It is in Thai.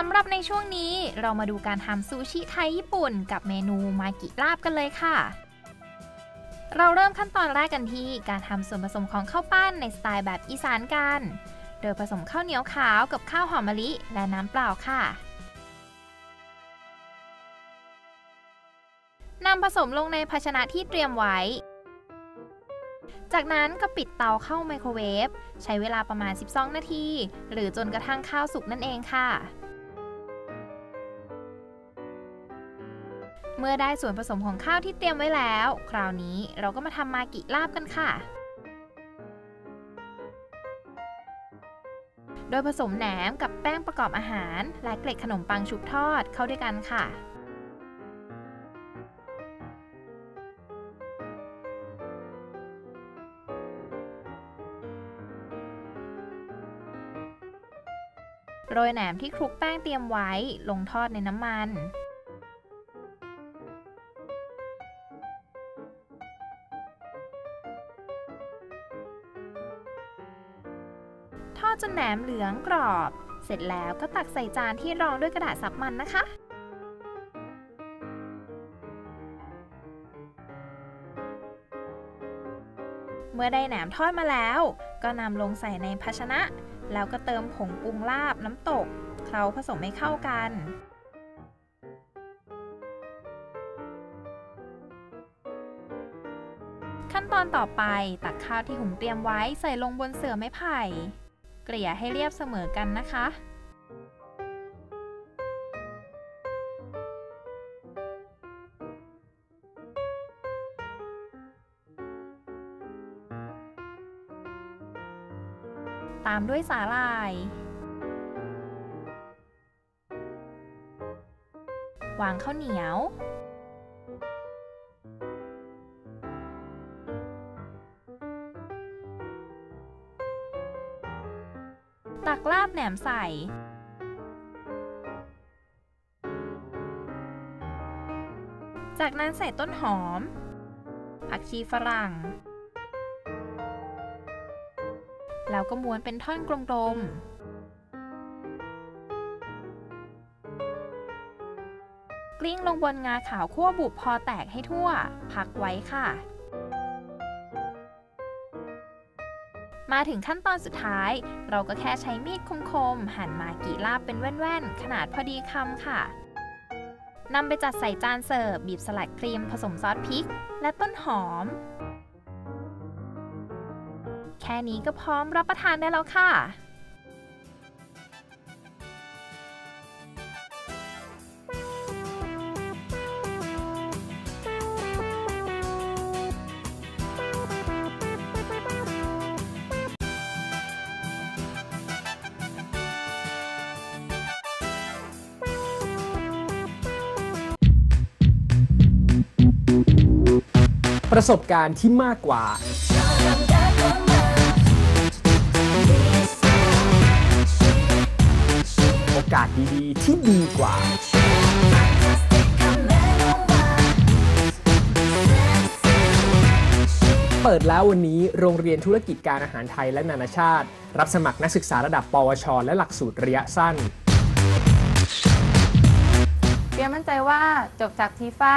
สำหรับในช่วงนี้เรามาดูการทำซูชิไทยญี่ปุ่น กับเมนูมากิลาบกันเลยค่ะ เราเริ่มขั้นตอนแรกกันที่การทำส่วนผสมของข้าวปั้นในสไตล์แบบอีสานกัน โดยผสมข้าวเหนียวขาวกับข้าวหอมมะลิและน้ำเปล่าค่ะนำผสมลงในภาชนะที่เตรียมไว้ จากนั้นก็ปิดเตาเข้าไมโครเวฟ ใช้เวลาประมาณ 12 นาที หรือจนกระทั่งข้าวสุกนั่นเองค่ะ เมื่อได้ส่วนผสมของข้าวที่เตรียมไว้แล้ว คราวนี้เราก็มาทำมากิลาบกันค่ะ โดยผสมแหนมกับแป้งประกอบอาหาร และเกล็ดขนมปังชุบทอดเข้าด้วยกันค่ะโรยแหนมที่คลุกแป้งเตรียมไว้ลงทอดในน้ำมัน ทอดจนแหนมเหลืองกรอบ เสร็จแล้วก็ตักใส่จานที่รองด้วยกระดาษซับมันนะคะเมื่อได้แหนมทอดมาแล้ว ก็นำลงใส่ในภาชนะ แล้วก็เติมผงปรุงลาบน้ำตก เคล้าผสมให้เข้ากัน ขั้นตอนต่อไปตักข้าวที่หุงเตรียมไว้ใส่ลงบนเสื่อไม้ไผ่ เกลี่ยให้เรียบเสมอกันนะคะ ตามด้วยสาหร่าย วางข้าวเหนียว ตักลาบแหนมใส่จากนั้นใส่ต้นหอม ผักชีฝรั่ง แล้วก็ม้วนเป็นท่อนกลมๆ กลิ้งลงบนงาขาวคั่วบุบพอแตกให้ทั่ว พักไว้ค่ะ มาถึงขั้นตอนสุดท้าย เราก็แค่ใช้มีดคมๆ หั่นมากีลาบเป็นแว่นๆ ขนาดพอดีคำค่ะนำไปจัดใส่จานเสิร์ฟบีบสลัดครีมผสมซอสพริก และต้นหอม แค่นี้ก็พร้อมรับประทานได้แล้วค่ะ ประสบการณ์ที่มากกว่า โอกาสดีๆ ที่ดีกว่า เปิดแล้ววันนี้โรงเรียนธุรกิจการอาหารไทยและนานาชาติ รับสมัครนักศึกษาระดับ ปวช และหลักสูตรระยะสั้นเปียมั่นใจว่าจบจากทีฟ้า